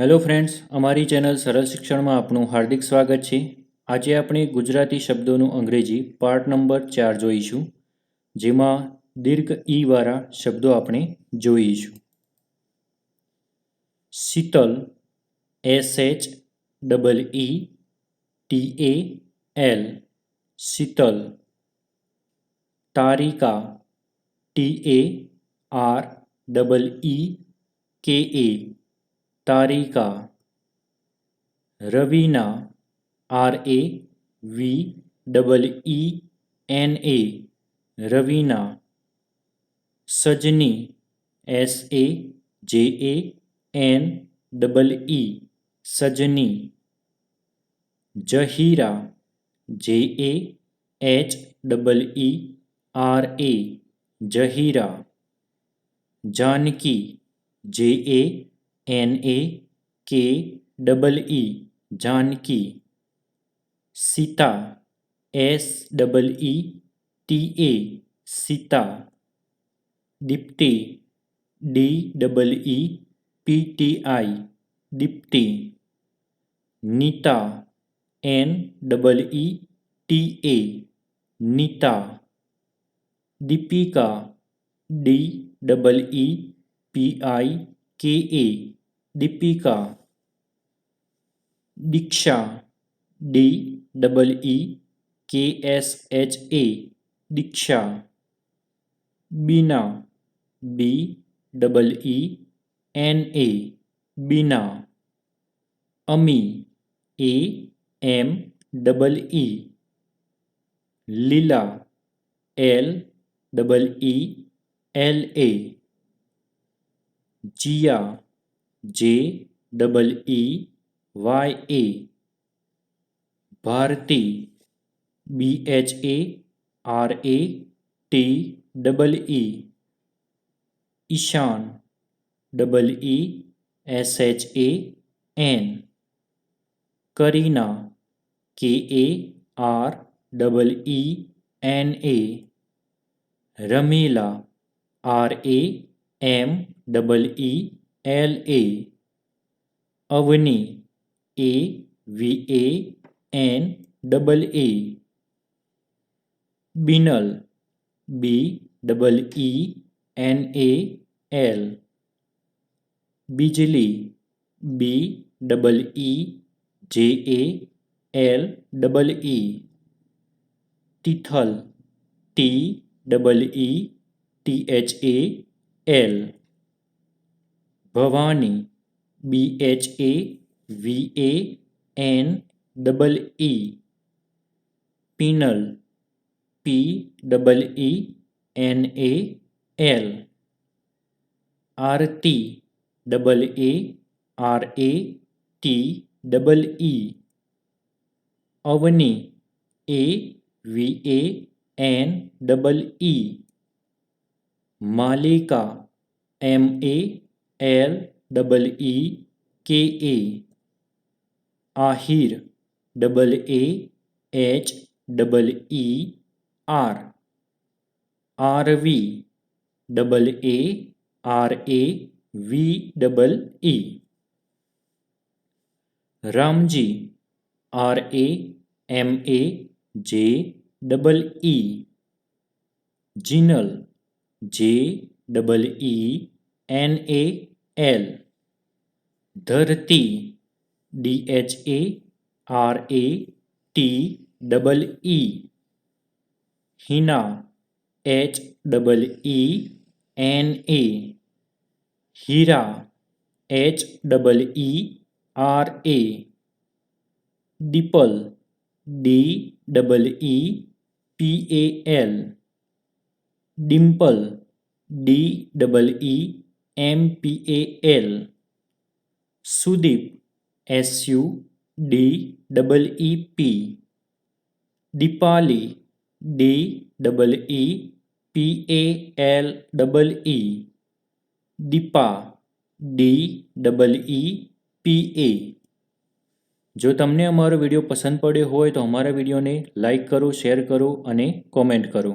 Hello friends અમારી channel સરળ શિક્ષણમાં આપનું હાર્દિક સ્વાગત છે. આજે આપણે ગુજરાતી શબ્દોનું અંગ્રેજી પાર્ટ નંબર ચાર જોઈશું, જેમાં દીર્ઘ ઈવાળા વાળા શબ્દો આપણે જોઈશું. Sheetal, S H double E T A L, Sheetal. Tarika, T A R double E K A. Tarika. Raveena, R A V double E N A. Raveena. Sajani, S A J A N double E. Sajani. Zahira, J A H double E R A. Zahira. Janaki, J A N A K double E Janaki. Sita S double E T A Sita. Deepti D double E P T I Deepti. Neeta N double E T A Neeta. Deepika D double E P I K A Deepika, Diksha, D double E, K S H A, Diksha, Beena, B double E, N A, Beena, Ami, A M double E, Leela, L double E, L A, Jiya J double E Y A Bharati B H A R A T double E Ishan double E S H A N Kareena K A R double E N A Rameela R A M double E L A Avani A V A N double A Beenal B double E N A L Bijli B double E J A L double E Tithal T double E T H A L Bhavani B H A V A N double E Pinal P double E N A L Aarti double A R A T double E Avni A V A N double E Malika M L double E K A Aahir double A H double E R R V double A R A V double E Ramji R A M A J double E Jinal J double E N A L Dharti D H A R A T double E Hina H double E N A Heera H double E R A Dipal D double E P A L Dimple D double E M P A L Sudeep S U D double E P Deepali D double E P A L double E Deepa D double E P A જો તમને અમારો video પસંદ પડ્યો હોય તો અમારા વિડીયોને like કરો, શેર કરો અને કોમેન્ટ કરો.